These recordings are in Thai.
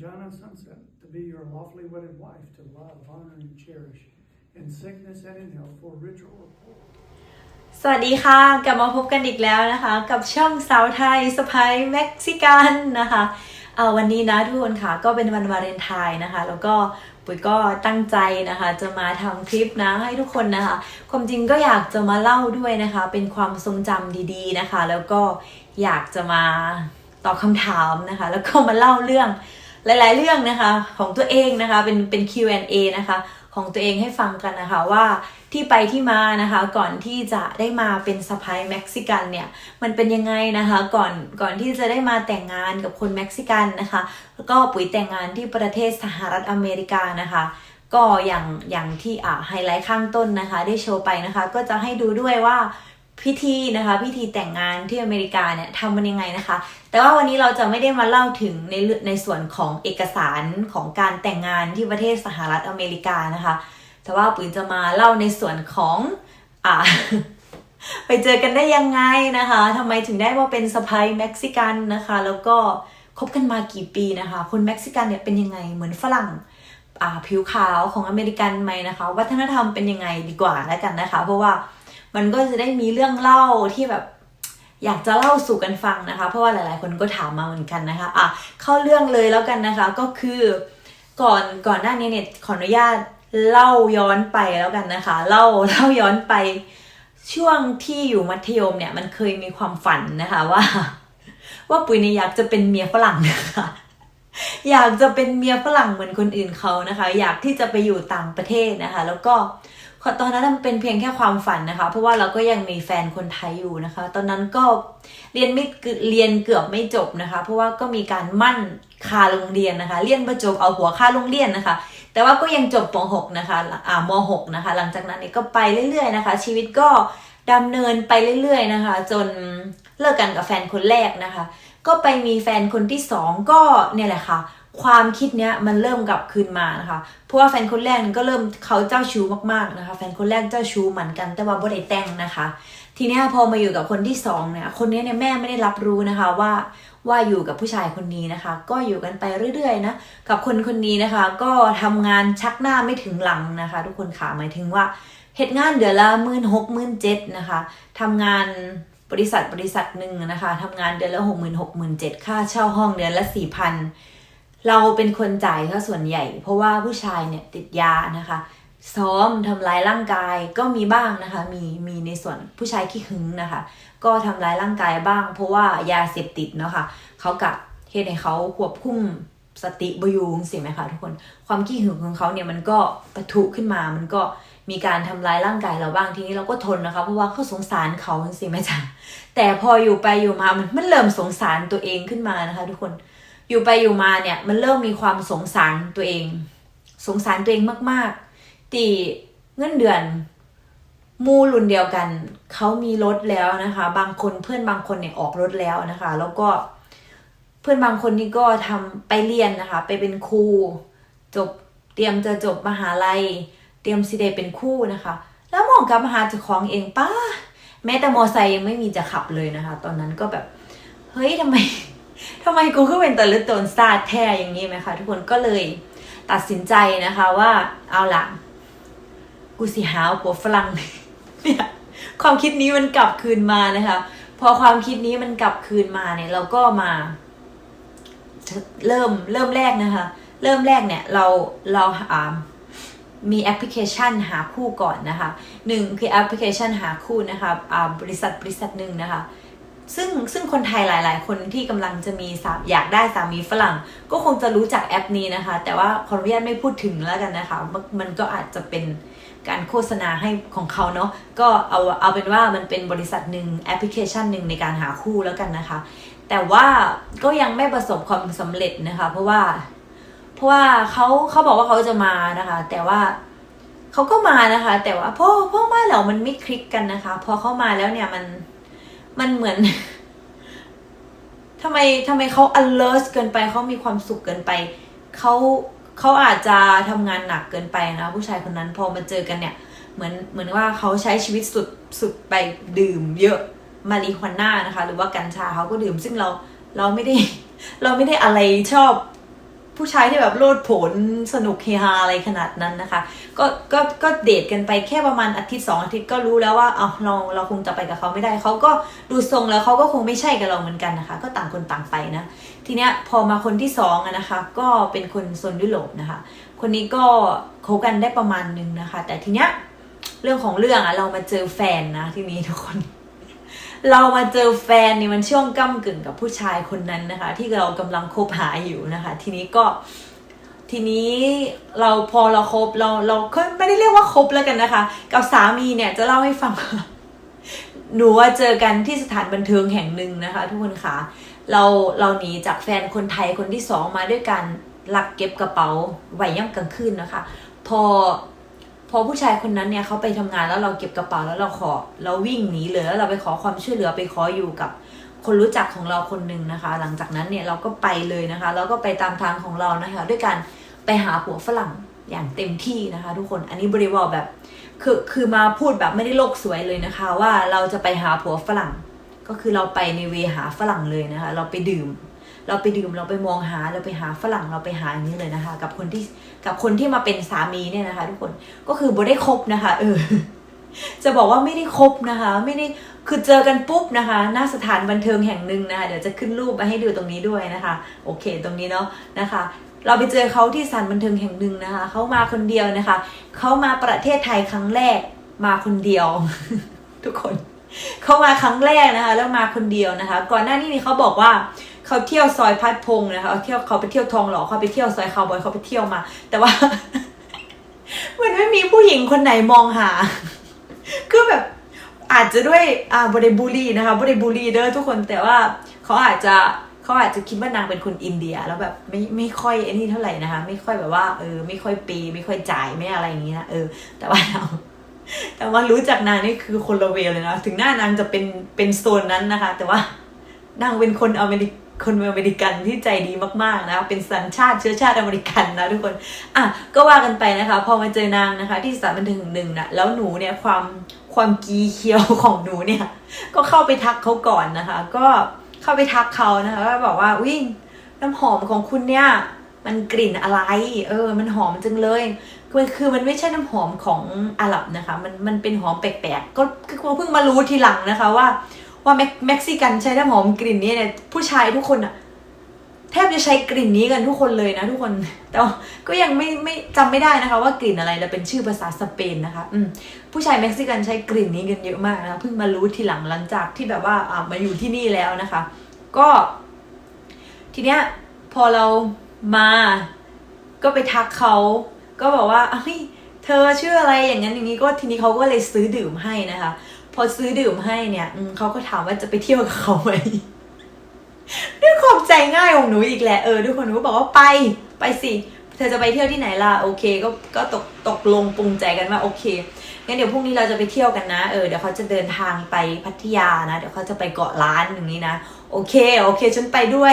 Jana Sunset, to be your lawfully wedded wife, to love, honor, and cherish, in sickness and in health, for rich or poor. สวัสดีค่ะ กลับมาพบกันอีกแล้วนะคะ กับช่องสาวไทยสไปเม็กซิกันนะคะเอาวันนี้นะทุกคนค่ะ ก็เป็นวันวาเลนไทน์นะคะ แล้วก็ปุ๋ยก็ตั้งใจนะคะ จะมาทำคลิปนะให้ทุกคนนะคะ ความจริงก็อยากจะมาเล่าด้วยนะคะ เป็นความทรงจำดีๆนะคะ แล้วก็อยากจะมาตอบคำถามนะคะ แล้วก็มาเล่าเรื่อง หลาย ๆ เรื่องนะคะของตัวเองนะคะเป็นเป็น Q&A นะคะของตัวเองให้ฟังกันนะคะว่าที่ไปที่มานะคะก่อนที่จะได้มาเป็นสะพายเม็กซิกันเนี่ยมันเป็นยังไงนะคะก่อนก่อนที่จะได้มาแต่งงานกับคนเม็กซิกันนะคะแล้วก็ปุ๋ยแต่งงานที่ประเทศสหรัฐอเมริกานะคะก็อย่างอย่างที่อ่าไฮไลท์ข้างต้นนะคะ ได้โชว์ไปนะคะ ก็จะให้ดูด้วยว่า พิธีนะคะพิธีแต่งงานที่อเมริกาเนี่ยทำมันยังไงนะคะ แต่ว่าวันนี้เราจะไม่ได้มาเล่าถึงในในส่วนของเอกสารของการแต่งงานที่ประเทศสหรัฐอเมริกานะคะ แต่ว่าปุ๋ยจะมาเล่าในส่วนของอ่าไปเจอกันได้ยังไงนะคะทำไมถึงได้ว่าเป็นสะพ้ายเม็กซิกันนะคะ แล้วก็คบกันมากี่ปีนะคะ คนเม็กซิกันเนี่ยเป็นยังไงเหมือนฝรั่งอ่าผิวขาวของอเมริกันไหมนะคะ วัฒนธรรมเป็นยังไงดีกว่าแล้วกันนะคะ เพราะว่า มันก็จะได้มีเรื่องเล่าที่แบบอยากจะเล่าสู่กันฟังนะคะ เพราะว่าหลายๆ คนก็ถามมาเหมือนกันนะคะอะเข้าเรื่องเลยแล้วกันนะคะก็คือก่อนก่อนหน้านี้เนี่ยขออนุญาตเล่าย้อนไปแล้วกันนะคะ เล่าเล่าย้อนไปช่วงที่อยู่มัธยมเนี่ยมันเคยมีความฝันนะคะว่า ว่าปุ๋ยเนี่ยอยากจะเป็นเมียฝรั่งนะคะ อยากจะเป็นเมียฝรั่งเหมือนคนอื่นเขานะคะ อยากที่จะไปอยู่ต่างประเทศนะคะ แล้วก็ ตอนนั้นมันเป็นเพียงแค่ความฝันนะคะ เพราะว่าเราก็ยังมีแฟนคนไทยอยู่นะคะ ตอนนั้นก็เรียนไม่เกืเรียนเกือบไม่จบนะคะ เพราะว่าก็มีการมั่นคาโรงเรียนนะคะ เรียนประจบเอาหัวค่าโรงเรียนนะคะ แต่ว่าก็ยังจบป .6 นะคะอ่าม 6 นะคะ หลังจากนั้นเนี่ยก็ไปเรื่อยๆนะคะ ชีวิตก็ดำเนินไปเรื่อยๆนะคะ จนเลิกกันกับแฟนคนแรกนะคะ ก็ไปมีแฟนคนที่สองก็เนี่ยแหละค่ะ ความคิดเนี้ยมันเริ่มกลับคืนมานะคะ เพราะว่าแฟนคนแรกนี่ก็เริ่มเขาเจ้าชู้มากๆนะคะ แฟนคนแรกเจ้าชู้เหมือนกัน แต่ว่าบ่ได้แต่งนะคะ ทีนี้พอมาอยู่กับคนที่สองเนี่ย คนเนี้ยเนี่ยแม่ไม่ได้รับรู้นะคะว่าว่าอยู่กับผู้ชายคนนี้นะคะ ก็อยู่กันไปเรื่อยๆนะกับคนคนนี้นะคะ ก็ทำงานชักหน้าไม่ถึงหลังนะคะ ทุกคนค่ะหมายถึงว่าเหตุงานเดือนละหมื่นหกหมื่นเจ็ดนะคะทำงานบริษัทบริษัทหนึ่งนะคะทำงานเดือนละหกหมื่นหกหมื่นเจ็ดค่าเช่าห้องเดือนละสี่พัน เราเป็นคนจ่ายถ้าส่วนใหญ่ เพราะว่าผู้ชายเนี่ยติดยานะคะ ซ้อมทำร้ายร่างกายก็มีบ้างนะคะ มีมีในส่วนผู้ชายขี้หึงนะคะ ก็ทำร้ายร่างกายบ้าง เพราะว่ายาเสพติดเนาะค่ะเขากับเหตุให้เขาควบคุมสติบยูงสิไหมคะทุกคนความขี้หึงของเขาเนี่ยมันก็ปะทุขึ้นมามันก็มีการทำร้ายร่างกายเราบ้างทีนี้เราก็ทนนะคะเพราะว่าเขาสงสารเขาสิไหมจ๊ะแต่พออยู่ไปอยู่มามันมันเริ่มสงสารตัวเองขึ้นมานะคะ ทุกคน อยู่ไปอยู่มาเนี่ย มันเริ่มมีความสงสารตัวเอง สงสารตัวเองมาก ๆ ตีเงินเดือนมูรุ่นเดียวกัน เขามีรถแล้วนะคะ บางคนเพื่อนบางคนเนี่ยออกรถแล้วนะคะ แล้วก็เพื่อนบางคนนี่ก็ทำไปเรียนนะคะ ไปเป็นครูจบเตรียมจะจบมหาลัย เตรียมสิเดเป็นคู่นะคะ แล้วมองกลับมาหาเจ้าของเองป้าแม้แต่มอไซค์ยังไม่มีจะขับเลยนะคะ ตอนนั้นก็แบบ เฮ้ยทำไม ทำไมกูขึ้นเป็นตะลึกตนซาดแท้อย่างนี้ไหมคะทุกคนก็เลยตัดสินใจนะคะว่าเอาล่ะกูสิหาผัวฝรั่งเนี่ยความคิดนี้มันกลับคืนมานะคะ พอความคิดนี้มันกลับคืนมาเนี่ย เราก็มา เริ่มเริ่มแรกนะคะ เริ่มแรกเนี่ย เราเราอ่ามีแอปพลิเคชันหาคู่ก่อนนะคะหนึ่งคือแอปพลิเคชันหาคู่นะคะอ่าบริษัทบริษัทหนึ่งนะคะ ซึ่งซึ่งคนไทยหลาย ๆ คนที่กำลังจะมีสามอยากได้สามีฝรั่ง ก็คงจะรู้จักแอปนี้นะคะ แต่ว่าขออนุญาตไม่พูดถึงแล้วกันนะคะ มันก็อาจจะเป็นการโฆษณาให้ของเขาเนาะก็เอาเอาเป็นว่ามันเป็นบริษัทหนึ่งแอปพลิเคชันหนึ่งในการหาคู่แล้วกันนะคะ แต่ว่าก็ยังไม่ประสบความสำเร็จนะคะ เพราะว่า เพราะว่าเขาเขาบอกว่าเขาจะมานะคะ แต่ว่าเขาก็มานะคะ แต่ว่าพอพอมาแล้วมันไม่คลิกกันนะคะ พอเข้ามาแล้วเนี่ยมัน มันเหมือนทำไมทำไมเขา alert เกินไปเขามีความสุขเกินไปเขาเขาอาจจะทำงานหนักเกินไปนะ ผู้ชายคนนั้นพอมาเจอกันเนี่ย เหมือนเหมือนว่าเขาใช้ชีวิตสุดสุดไปดื่มเยอะมารีฮวาน่านะคะ หรือว่ากัญชาเขาก็ดื่มซึ่งเราเราไม่ได้ เราไม่ได้อะไรชอบ ผู้ชายที่แบบโลดโผนสนุกเฮฮาอะไรขนาดนั้นนะคะ ก็ก็ก็เดทกันไปแค่ประมาณอาทิตย์สองอาทิตย์ก็รู้แล้วว่าเอาเราเราคงจะไปกับเขาไม่ได้เขาก็ดูทรงแล้วเขาก็คงไม่ใช่กับเราเหมือนกันนะคะ ก็ต่างคนต่างไปนะทีเนี้ยพอมาคนที่สองนะคะ ก็เป็นคนโซนยุโรปนะคะ คนนี้ก็คบกันได้ประมาณนึงนะคะ แต่ทีเนี้ยเรื่องของเรื่องอะเรามาเจอแฟนนะทีนี้ทุกคน เรามาเจอแฟนนี่มันช่วงก้ากึ่งกับผู้ชายคนนั้นนะคะ ที่เรากำลังคบหาอยู่นะคะ ทีนี้ก็ทีนี้เราพอเราคบเราเราก็ไม่ได้เรียกว่าคบแล้วกันนะคะ กับสามีเนี่ยจะเล่าให้ฟัง หนูว่าเจอกันที่สถานบันเทิงแห่งหนึ่งนะคะ ทุกคนคะเราเราหนีจากแฟนคนไทยคนที่สองมาด้วยการลักเก็บกระเป๋าไหวย่ำกลางคืนนะคะ พอ พอผู้ชายคนนั้นเนี่ยเขาไปทำงานแล้วเราเก็บกระเป๋าแล้วเราขอเราวิ่งหนีเลยแล้วเราไปขอความช่วยเหลือไปขออยู่กับคนรู้จักของเราคนหนึ่งนะคะ หลังจากนั้นเนี่ยเราก็ไปเลยนะคะแล้วก็ไปตามทางของเรานะคะ ด้วยการไปหาผัวฝรั่งอย่างเต็มที่นะคะ ทุกคนอันนี้บริวารแบบคือคือมาพูดแบบไม่ได้โลกสวยเลยนะคะ ว่าเราจะไปหาผัวฝรั่ง ก็คือเราไปในเวหาฝรั่งเลยนะคะ เราไปดื่ม เราไปดื่มเราไปมองหาเราไปหาฝรั่งเราไปหาอย่างนี้เลยนะคะ กับคนที่กับคนที่มาเป็นสามีเนี่ยนะคะ ทุกคนก็คือบ่ได้คบนะคะ เออ จะบอกว่าไม่ได้คบนะคะ ไม่ได้คือเจอกันปุ๊บนะคะ หน้าสถานบันเทิงแห่งหนึ่งนะคะเดี๋ยวจะขึ้นรูปมาให้ดูตรงนี้ด้วยนะคะ โอเค ตรงนี้เนาะนะคะเราไปเจอเขาที่สถานบันเทิงแห่งหนึ่งนะคะ เขามาคนเดียวนะคะ เขามาประเทศไทยครั้งแรกมาคนเดียว ทุกคน เขามาครั้งแรกนะคะ แล้วมาคนเดียวนะคะ ก่อนหน้านี้นี่เขาบอกว่า เขาเที่ยวซอยพัดพงษ์นะคะเขาเที่ยวเขาไปเที่ยวทองหล่อเขาไปเที่ยวซอยคาวบอยเขาไปเที่ยวมา แต่ว่า มันไม่มีผู้หญิงคนไหนมองหา คือแบบอาจจะด้วยอ่าบริบูรีนะคะบริบูรีเด้อทุกคนแต่ว่าเขาอาจจะเขาอาจจะคิดว่านางเป็นคนอินเดีย แล้วแบบไม่ไม่ค่อยไอ้นี่เท่าไหร่นะคะ ไม่ค่อยแบบว่าเออไม่ค่อยปี ไม่ค่อยจ่ายไม่อะไรอย่างนี้นะเออ แต่ว่าเราแต่ว่ารู้จักนางนี่คือคนละเวลเลยนะ ถึงหน้านางจะเป็นเป็นโซนนั้นนะคะ แต่ว่านางเป็นคนอเมริก คนอเมริกันที่ใจดีมากๆนะ เป็นสัญชาติเชื้อชาติอเมริกันนะทุกคน อะก็ว่ากันไปนะคะ พอมาเจอนางนะคะ ที่สถานบันเทิงห่งหนึ่งนะแล้วหนูเนี่ยความความกีเคียวของหนูเนี่ย ก็เข้าไปทักเขาก่อนนะคะ ก็เข้าไปทักเขานะคะก็บอกว่าวิ่งน้ำหอมของคุณเนี่ยมันกลิ่นอะไร เออ มันหอมจังเลยคือคือมันไม่ใช่น้ำหอมของอาหรับนะคะ มันมันเป็นหอมแปลกๆ ก็ก็เพิ่งมารู้ทีหลังนะคะว่า ว่าเม็กซิกันใช้น้ำหอมกลิ่นนี้เนี่ยผู้ชายทุกคนอะแทบจะใช้กลิ่นนี้กันทุกคนเลยนะทุกคน แต่ก็ยังไม่ไม่จำไม่ได้นะคะ ว่ากลิ่นอะไรแต่เป็นชื่อภาษาสเปนนะคะอืมผู้ชายเม็กซิกันใช้กลิ่นนี้กันเยอะมากนะคะเพิ่งมารู้ทีหลังหลังจากที่แบบว่าอ่ามาอยู่ที่นี่แล้วนะคะ ก็ ทีเนี้ยพอเรามาก็ไปทักเขาก็บอกว่าเฮ้ยเธอชื่ออะไรอย่างนั้นอย่างนี้ก็ทีนี้เขาก็เลยซื้อดื่มให้นะคะ พอซื้อดื่มให้เนี่ยเขาก็ถามว่าจะไปเที่ยวกับเขาไหมด้วยความใจง่ายของหนูอีกแหละเออทุกคนหนูก็บอกว่าไปไปสิเธอจะไปเที่ยวที่ไหนล่ะโอเค ก็ก็ตกตกลงปรุงใจกันว่าโอเคงั้นเดี๋ยวพรุ่งนี้เราจะไปเที่ยวกันนะเออเดี๋ยวเขาจะเดินทางไปพัทยานะ เดี๋ยวเขาจะไปเกาะล้านอย่างนี้นะโอเค โอเคฉันไปด้วย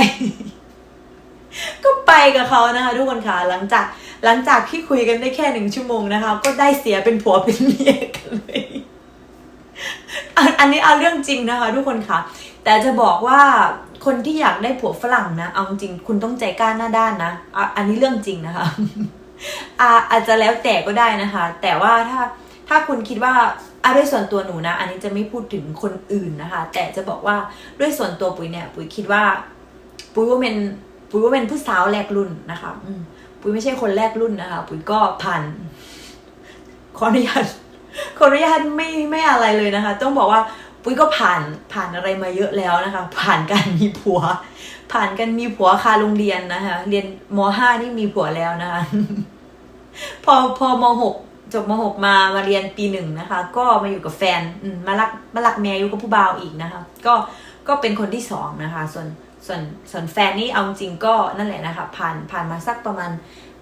ก็ไปกับเขานะคะทุกคนค่ะหลังจากหลังจากที่คุยกันได้แค่หนึ่งชั่วโมงนะคะ ก็ได้เสียเป็นผัวเป็นเมียกันเลย อันนี้เอาเรื่องจริงนะคะทุกคนค่ะ แต่จะบอกว่าคนที่อยากได้ผัวฝรั่งนะ เอาจริงคุณต้องใจกล้าหน้าด้านนะออันนี้เรื่องจริงนะคะอะอาจจะแล้วแต่ก็ได้นะคะ แต่ว่าถ้าถ้าคุณคิดว่าอะด้วยส่วนตัวหนูนะ อันนี้จะไม่พูดถึงคนอื่นนะคะ แต่จะบอกว่าด้วยส่วนตัวปุ๋ยเนี่ย ปุ๋ยคิดว่า ปุ๋ยว่าเป็นปุ๋ยว่าเป็นผู้สาวแรกรุ่นนะคะปุ๋ยไม่ใช่คนแรกรุ่นนะคะ ปุ๋ยก็ผ่านขออนุญาต ขออนุญาตไม่ไม่อะไรเลยนะคะ ต้องบอกว่าปุ้ยก็ผ่านผ่านอะไรมาเยอะแล้วนะคะ ผ่านการมีผัว ผ่านการมีผัวคาโรงเรียนนะคะ เรียนมห้านี่มีผัวแล้วนะคะ พอพอมหกจบมหกมามาเรียนปีหนึ่งนะคะ ก็มาอยู่กับแฟนมมารักมารักแม่อยู่กับผู้บ่าวอีกนะคะ ก็ก็เป็นคนที่สองนะคะ ส่วนส่วนส่วนแฟนนี่เอาจริงก็นั่นแหละนะคะ ผ่านผ่านมาสักประมาณ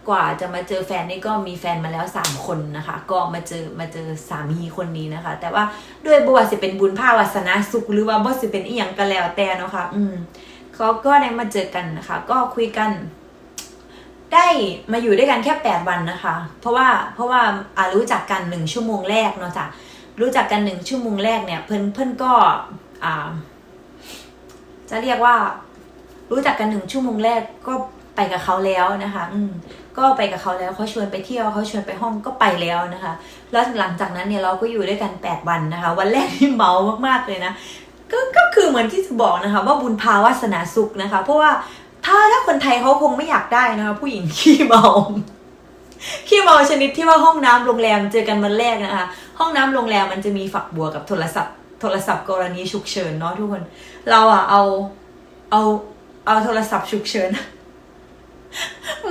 กว่าจะมาเจอแฟนนี่ก็มีแฟนมาแล้วสามคนนะคะ ก็มาเจอมาเจอสามีคนนี้นะคะ แต่ว่าด้วยบวชสิเป็นบุญภาวาสนาสุขหรือว่าบ่สิเป็นอีหยังก็แล้วแต่เนาะค่ะอืมเขาก็ได้มาเจอกันนะคะ ก็คุยกัน ได้มาอยู่ด้วยกันแค่แปดวันนะคะ เพราะว่าเพราะว่าอารู้จักกันหนึ่งชั่วโมงแรกเนาะจ้ะรู้จักกันหนึ่งชั่วโมงแรกเนี่ย เพื่อนเพื่อนก็อ่าจะเรียกว่า รู้จักกันหนึ่งชั่วโมงแรกก็ ไปกับเขาแล้วนะคะ อืมก็ไปกับเขาแล้วเขาชวนไปเที่ยวเขาชวนไปห้องก็ไปแล้วนะคะ แล้วหลังจากนั้นเนี่ยเราก็อยู่ด้วยกัน 8 วันนะคะ วันแรกที่เมามากๆเลยนะก็ก็คือเหมือนที่จะบอกนะคะ ว่าบุญพาวาสนาสุขนะคะ เพราะว่าถ้าถ้าคนไทยเขาคงไม่อยากได้นะคะ ผู้หญิงขี้เมาขี้เมาชนิดที่ว่าห้องน้ำโรงแรมเจอกันวันแรกนะคะ ห้องน้ำโรงแรมมันจะมีฝักบัวกับโทรศัพท์ โทรศัพท์กรณีฉุกเฉินเนาะทุกคน เราอะเอาเอาเอาโทรศัพท์ฉุกเฉิน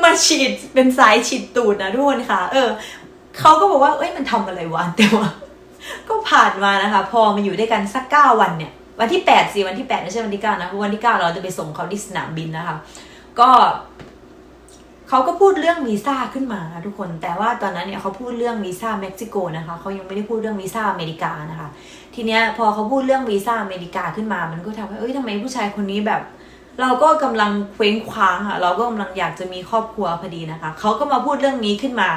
มาฉีดเป็นสายฉีดตูดนะทุกคนค่ะ เออเขาก็บอกว่า เอ้ยมันทำอะไรวะแต่ว่าก็ผ่านมานะคะ พอมาอยู่ด้วยกันสักเก้าวันเนี่ย วันที่แปดสิวันที่แปดไม่ใช่วันที่เก้านะเพราะวันที่เก้าเราจะไปส่งเขาที่สนามบินนะคะ ก็เขาก็พูดเรื่องวีซ่าขึ้นมาทุกคน แต่ว่าตอนนั้นเนี่ยเขาพูดเรื่องวีซ่าเม็กซิโกนะคะเขายังไม่ได้พูดเรื่องวีซ่าอเมริกานะคะ ทีเนี้ยพอเขาพูดเรื่องวีซ่าอเมริกาขึ้นมา มันก็ทำให้เอ้ยทำไมผู้ชายคนนี้แบบ เราก็กำลังเคว้งคว้างค่ะ เราก็กำลังอยากจะมีครอบครัวพอดีนะคะ เขาก็มาพูดเรื่องนี้ขึ้นมา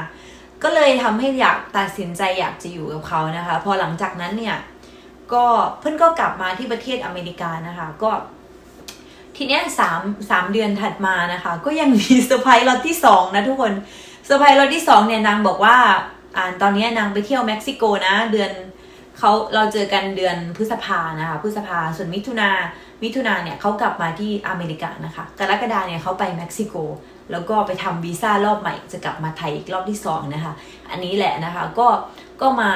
ก็เลยทำให้อยากตัดสินใจอยากจะอยู่กับเขานะคะ พอหลังจากนั้นเนี่ย ก็เพื่อนก็กลับมาที่ประเทศอเมริกานะคะ ก็ทีเนี้ยสามสามเดือนถัดมานะคะ ก็ยังมีเซอร์ไพรส์ล็อตที่สองนะทุกคนเซอร์ไพรส์ล็อตที่สองเนี่ยนางบอกว่าอ่านตอนนี้นางไปเที่ยวเม็กซิโกนะ เดือน เขาเราเจอกันเดือนพฤษภานะคะพฤษภาส่วนมิถุนามิถุนาเนี่ยเขากลับมาที่อเมริกานะคะกรกฎาเนี่ยเขาไปเม็กซิโก แล้วก็ไปทำวีซ่ารอบใหม่จะกลับมาไทยอีกรอบที่สองนะคะอันนี้แหละนะคะก็ก็มา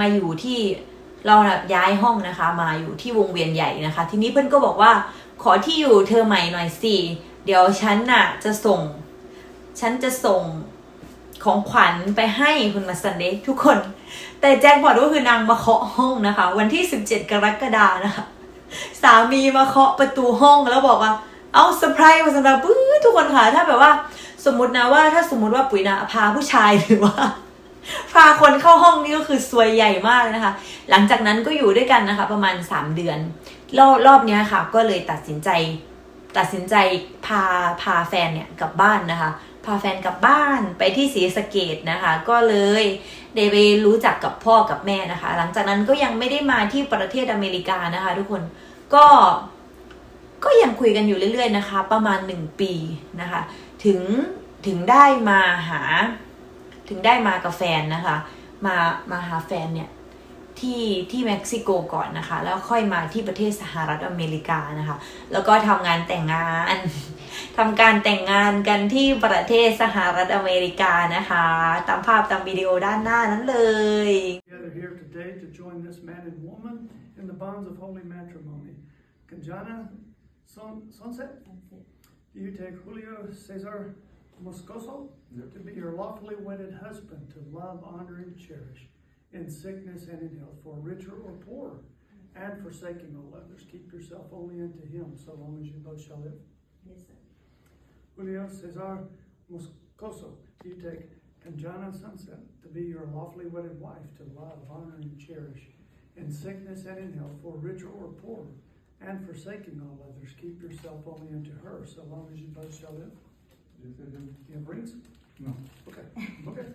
มาอยู่ที่เราย้ายห้องนะคะ มาอยู่ที่วงเวียนใหญ่นะคะ ทีนี้เพื่อนก็บอกว่าขอที่อยู่เธอใหม่หน่อยสิเดี๋ยวฉันน่ะจะส่ง ฉันจะส่ง ของขวัญไปให้คุณมาสันเดย์ทุกคน แต่แจ็คบอกก็คือนางมาเคาะห้องนะคะ วันที่ 17 กรกฎานะคะ สามีมาเคาะประตูห้องแล้วบอกว่า เอาเซอร์ไพรส์มาสำหรับปื้อทุกคนค่ะ ถ้าแบบว่า สมมตินะว่าถ้าสมมติว่าปุ๋ยนะพาผู้ชายหรือว่าพาคนเข้าห้องนี่ก็คือซวยใหญ่มากนะคะ หลังจากนั้นก็อยู่ด้วยกันนะคะ ประมาณ 3 เดือน รอบรอบนี้ค่ะ ก็เลยตัดสินใจ ตัดสินใจพาพาแฟนเนี่ยกลับบ้านนะคะ พาแฟนกลับบ้านไปที่ศรีสะเกดนะคะ ก็เลยได้ไปรู้จักกับพ่อกับแม่นะคะ หลังจากนั้นก็ยังไม่ได้มาที่ประเทศอเมริกานะคะ ทุกคนก็ก็ยังคุยกันอยู่เรื่อย ๆ นะคะ ประมาณหนึ่งปีนะคะ ถึงถึงได้มาหา ถึงได้มากับแฟนนะคะ มามาหาแฟนเนี่ยที่ที่เม็กซิโกก่อนนะคะ แล้วค่อยมาที่ประเทศสหรัฐอเมริกานะคะ แล้วก็ทำงานแต่งงาน ทำการแต่งงานกันที่ประเทศสหรัฐอเมริกานะคะ ตามภาพตามวิดีโอด้านหน้านั้นเลย Together here today to join this man and woman in the bonds of holy matrimony. Kanjana Son, Sunset, do you take Julio Cesar Moscoso to be your lawfully wedded husband to love, honor, and cherish in sickness and in health, for richer or poorer, and forsaking all others. Keep yourself only unto him, so long as you both shall live. Julio Cesar Moscoso, do you take Kanjana Sunset to be your lawfully wedded wife to love, honor, and cherish in sickness and in health, for richer or poorer, and forsaking all others, keep yourself only unto her, so long as you both shall live? Yes, I do. You have rings? No. Okay, okay.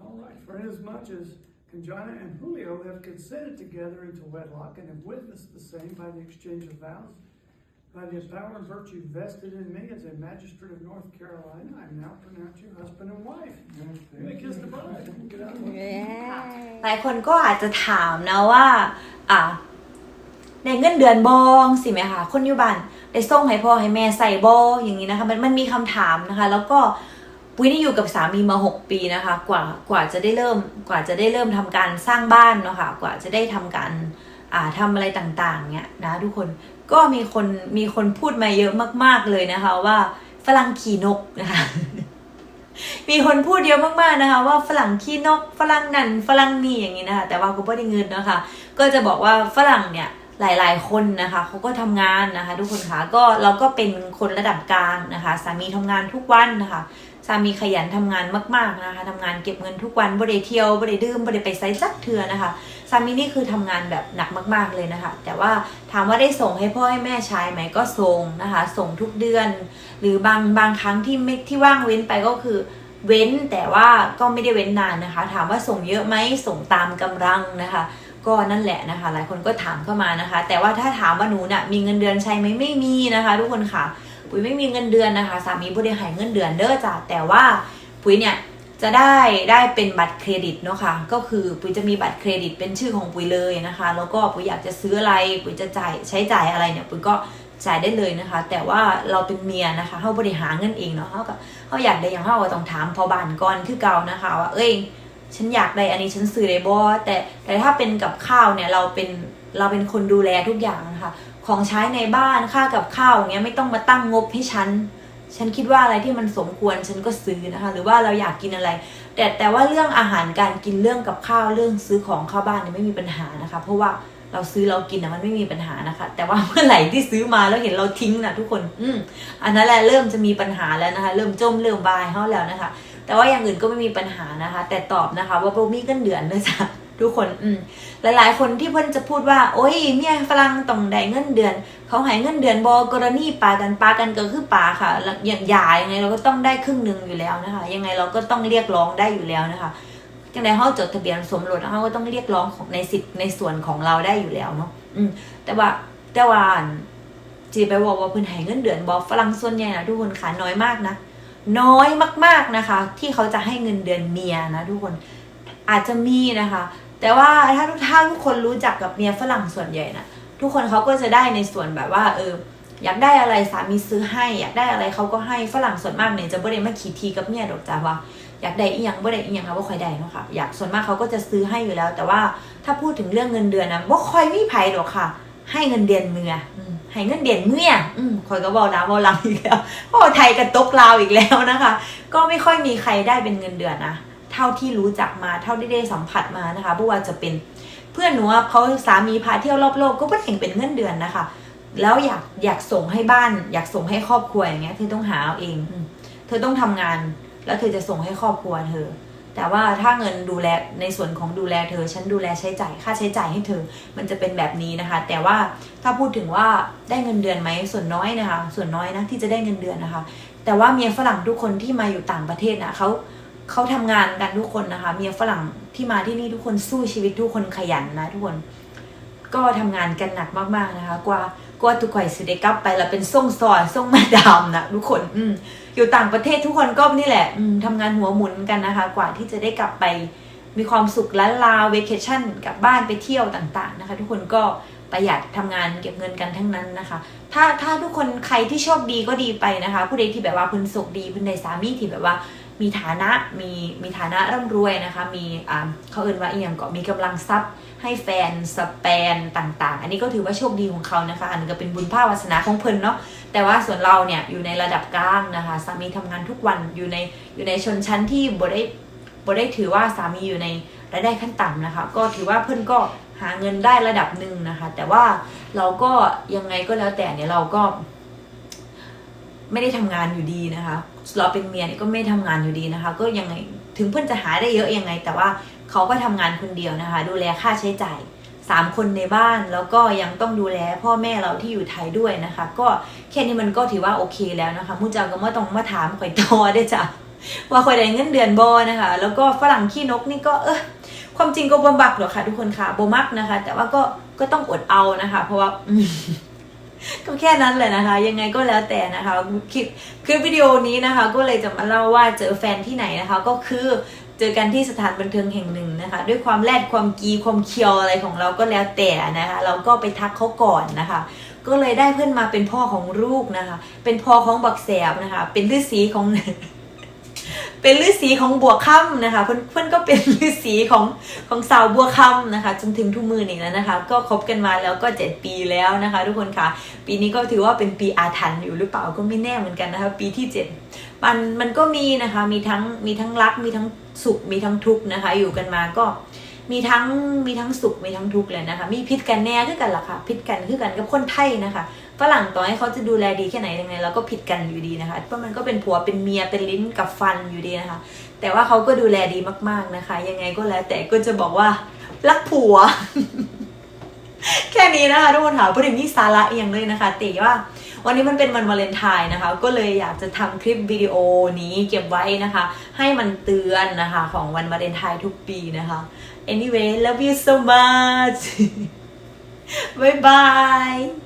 All right, for inasmuch as Kanjana and Julio have consented together into wedlock and have witnessed the same by the exchange of vows, by the power and virtue vested in me as a magistrate of North Carolina, I now pronounce you husband and wife. Yes, Give me a thank kiss you. the bride. Get out of the way. หลายคนก็อาจจะถามนะว่า อะในเงินเดือนบองสิไหมคะคนอยู่บ้านได้ส่งให้พ่อให้แม่ใส่บออย่างนี้นะคะ มันมันมีคำถามนะคะ แล้วก็ปุ้ยได้อยู่กับสามีมา6ปีนะคะ กว่ากว่าจะได้เริ่มกว่าจะได้เริ่มทำการสร้างบ้านเนาะค่ะกว่าจะได้ทำการ อ่าทำอะไรต่างๆเนี่ยนะทุกคน ก็มีคนมีคนพูดมาเยอะมากๆเลยนะคะ ว่าฝรั่งขี่นกนะคะมีคนพูดเยอะมากๆนะคะ ว่าฝรั่งขี้นกฝรั่งนั่นฝรั่งนี่อย่างนี้นะคะ แต่ว่ากูไม่ได้เงินนะคะ ก็จะบอกว่าฝรั่งเนี่ยหลายๆคนนะคะเขาก็ทำงานนะคะ ทุกคนคะก็เราก็เป็นคนระดับกลางนะคะ สามีทำงานทุกวันนะคะสามีขยันทำงานมากๆนะคะทำงานเก็บเงินทุกวันบ่ได้เที่ยวบ่ได้ดื่มบ่ได้ไปไซส์จักเทือนะคะ สามีนี่คือทำงานแบบหนักมากๆเลยนะคะ แต่ว่าถามว่าได้ส่งให้พ่อให้แม่ใช้ไหมก็ส่งนะคะ ส่งทุกเดือน หรือบางบางครั้งที่ไม่ที่ว่างเว้นไปก็คือเว้นแต่ว่าก็ไม่ได้เว้นนานนะคะ ถามว่าส่งเยอะไหมส่งตามกำลังนะคะ ก็นั่นแหละนะคะ หลายคนก็ถามเข้ามานะคะ แต่ว่าถ้าถามว่าหนูน่ะมีเงินเดือนใช้ไหมไม่มีนะคะ ทุกคนค่ะปุ๋ยไม่มีเงินเดือนนะคะ สามีบริหารเงินเดือนเด้อจ้ะแต่ว่าปุ๋ยเนี่ย จะได้ได้เป็นบัตรเครดิตเนาะค่ะก็คือปุ๋ยจะมีบัตรเครดิตเป็นชื่อของปุ๋ยเลยนะคะ แล้วก็ปุ๋ยอยากจะซื้ออะไรปุ๋ยจะจ่ายใช้จ่ายอะไรเนี่ยปุ๋ยก็จ่ายได้เลยนะคะ แต่ว่าเราเป็นเมียนะคะเขาบริหารเงินเองเนาะเขาก็เขาอยากได้อย่างเขาก็ต้องถามพอบานก่อนคือเก่านะคะว่าเอ้ยฉันอยากได้อันนี้ฉันซื้อได้บ่แต่แต่ถ้าเป็นกับข้าวเนี่ยเราเป็นเราเป็นคนดูแลทุกอย่างนะคะของใช้ในบ้านค่ากับข้าวเงี้ยไม่ต้องมาตั้งงบให้ฉัน ฉันคิดว่าอะไรที่มันสมควรฉันก็ซื้อนะคะ หรือว่าเราอยากกินอะไร แต่แต่ว่าเรื่องอาหารการกินเรื่องกับข้าวเรื่องซื้อของเข้าบ้านเนี่ยไม่มีปัญหานะคะ เพราะว่าเราซื้อเรากินนะมันไม่มีปัญหานะคะ แต่ว่าเมื่อไหร่ที่ซื้อมาแล้วเห็นเราทิ้งนะทุกคน อืมอันนั้นแหละเริ่มจะมีปัญหาแล้วนะคะ เริ่มจมเริ่มบายเขาแล้วนะคะ แต่ว่าอย่างอื่นก็ไม่มีปัญหานะคะ แต่ตอบนะคะ ว่าโบมีเงินเดือนด้วยจ้ะทุกคน อืมหลาย ๆ คนที่เพิ่นจะพูดว่า โอ้ยเมียฝรั่งต้องได้เงินเดือน เขาให้เงินเดือนบอกรณีปากันปากันก็คือปาค่ะแล้วอย่างหย่ายังไงเราก็ต้องได้ครึ่งหนึ่งอยู่แล้วนะคะ ยังไงเราก็ต้องเรียกร้องได้อยู่แล้วนะคะยังไงเขาจดทะเบียนสมรสเขาก็ต้องเรียกร้องของในสิทธิ์ในส่วนของเราได้อยู่แล้วเนาะอืม แต่ว่าแต่ว่าจีไปบอกว่าเพิ่นให้เงินเดือนบอกฝรั่งส่วนใหญ่นะทุกคนค่ะน้อยมากนะน้อยมาก ๆนะคะ ที่เขาจะให้เงินเดือนเมียนะทุกคนอาจจะมีนะคะ แต่ว่าถ้าทุกท่านทุกคนรู้จักกับเมียฝรั่งส่วนใหญ่นะ ทุกคนเขาก็จะได้ในส่วนแบบว่า เออ อยากได้อะไรสามีซื้อให้ อยากได้อะไรเขาก็ให้ฝรั่งส่วนมากเนี่ยจะบ่ได้มาขีดทีกับเมียดอกจ้าว่าอยากได้อีหยังบ่ได้อีหยังค่ะบ่ค่อยได้เนาะค่ะอยากส่วนมากเขาก็จะซื้อให้อยู่แล้ว แต่ว่าถ้าพูดถึงเรื่องเงินเดือนนะบ่ค่อยมีไผดอกค่ะ ให้เงินเดือนเมื่อให้เงินเดือนเมื่ออืมคอยก็บอกนะบอกลังอีกแล้วพราะว่าไทยกับตกลาวอีกแล้วนะคะ ก็ไม่ค่อยมีใครได้เป็นเงินเดือนนะเท่าที่รู้จักมาเท่าที่ได้สัมผัสมานะคะเพราะว่าจะเป็น เพื่อนหนูอะเขาสามีพาเที่ยวรอบโลกก็ไม่เห็นเป็นเงินเดือนนะคะ แล้วอยากอยากส่งให้บ้าน อยากส่งให้ครอบครัวอย่างเงี้ยเธอต้องหาเอาเองอืมเธอต้องทำงาน แล้วเธอจะส่งให้ครอบครัวเธอ แต่ว่าถ้าเงินดูแลในส่วนของดูแลเธอ ฉันดูแลใช้จ่ายค่าใช้จ่ายให้เธอ มันจะเป็นแบบนี้นะคะ แต่ว่าถ้าพูดถึงว่าได้เงินเดือนไหมส่วนน้อยนะคะ ส่วนน้อยนะที่จะได้เงินเดือนนะคะ แต่ว่าเมียฝรั่งทุกคนที่มาอยู่ต่างประเทศนะเขา เขาทำงานกันทุกคนนะคะเมียฝรั่งที่มาที่นี่ทุกคนสู้ชีวิตทุกคนขยันนะทุกคน ก็ทำงานกันหนักมากๆนะคะ กว่ากว่าทุกข่อยสิได้กลับไปแล้วเป็นส่งสอนส่งมาดามนะทุกคน อืมอยู่ต่างประเทศทุกคนก็นี่แหละ อืมทำงานหัวหมุนกันนะคะ กว่าที่จะได้กลับไปมีความสุขล้านลาเวเคชั่นกลับบ้านไปเที่ยวต่าง ๆ นะคะ ทุกคนก็ประหยัดทำงานเก็บเงินกันทั้งนั้นนะคะ ถ้าถ้าทุกคนใครที่โชคดีก็ดีไปนะคะ ผู้ใดที่แบบว่าเพึนสุขดีเพึนใดสามีที่แบบว่า มีฐานะมีมีฐานะร่ำรวยนะคะ มีอ่าเขาเอ่นว่าอีกอย่างก็มีกำลังทรัพย์ให้แฟนสเปนต่างๆ อันนี้ก็ถือว่าโชคดีของเขานะคะ อันนี้ก็เป็นบุญภาวาสนาของเพิ่นเนาะแต่ว่าส่วนเราเนี่ยอยู่ในระดับกลางนะคะสามีทำงานทุกวันอยู่ในอยู่ในชนชั้นที่บ่ได้บ่ได้ถือว่าสามีอยู่ในรายได้ขั้นต่ำนะคะ ก็ถือว่าเพิ่นก็หาเงินได้ระดับหนึ่งนะคะ แต่ว่าเราก็ยังไงก็แล้วแต่เนี่ยเราก็ ไม่ได้ทำงานอยู่ดีนะคะ เราเป็นเมียเนี่ยก็ไม่ได้ทำงานอยู่ดีนะคะ ก็ยังไงถึงเพื่อนจะหาได้เยอะยังไง แต่ว่าเขาก็ทำงานคนเดียวนะคะ ดูแลค่าใช้จ่ายสามคนในบ้านแล้วก็ยังต้องดูแลพ่อแม่เราที่อยู่ไทยด้วยนะคะ ก็แค่นี้มันก็ถือว่าโอเคแล้วนะคะมูจาก็ไม่ต้องมาถามข่อยตอได้จ้ะว่าข่อยได้เงินเดือนบอนะคะ แล้วก็ฝรั่งขี้นกนี่ก็เออความจริงก็บ่มักหรอกค่ะ ทุกคนค่ะบ่มักนะคะ แต่ว่าก็ก็ต้องอดเอานะคะ เพราะว่า ก็แค่นั้นเลยนะคะ ยังไงก็แล้วแต่นะคะคลิปคลิปวิดีโอนี้นะคะ ก็เลยจะมาเล่าว่าเจอแฟนที่ไหนนะคะ ก็คือเจอกันที่สถานบันเทิงแห่งหนึ่งนะคะ ด้วยความแรดความกีความเคียวอะไรของเราก็แล้วแต่นะคะ เราก็ไปทักเขาก่อนนะคะ ก็เลยได้เพื่อนมาเป็นพ่อของลูกนะคะ เป็นพ่อของบักแสบนะคะ เป็นฤาษีของ เป็นฤาษีของบัวค่ำนะคะ เพื่อนเพื่อนก็เป็นฤาษีของของสาวบัวค่ำนะคะ จนถึงทุกมือนี้แล้วนะคะ ก็คบกันมาแล้วก็เจ็ดปีแล้วนะคะ ทุกคนค่ะ ปีนี้ก็ถือว่าเป็นปีอาถรรพ์อยู่หรือเปล่าก็ไม่แน่เหมือนกันนะคะ ปีที่เจ็ดมันมันก็มีนะคะมีทั้งมีทั้งรักมีทั้งสุขมีทั้งทุกข์นะคะ อยู่กันมาก็มีทั้งมีทั้งสุขมีทั้งทุกข์เลยนะคะ มีพิษกันแน่คือกันล่ะค่ะพิษกันคือกันกับคนไทยนะคะ ฝรั่งต่อให้เขาจะดูแลดีแค่ไหนยังไงเราก็ผิดกันอยู่ดีนะคะ เพราะมันก็เป็นผัวเป็นเมียเป็นลิ้นกับฟันอยู่ดีนะคะ แต่ว่าเขาก็ดูแลดีมากๆนะคะ ยังไงก็แล้วแต่ก็จะบอกว่ารักผัว แค่นี้นะคะทุกคนค่ะประเด็นนี้สาระเอียงเลยนะคะติว่าวันนี้มันเป็นวันวาเลนไทน์นะคะ ก็เลยอยากจะทำคลิปวิดีโอนี้เก็บไว้นะคะ ให้มันเตือนนะคะของวันวาเลนไทน์ทุกปีนะคะ anyway love you so much bye bye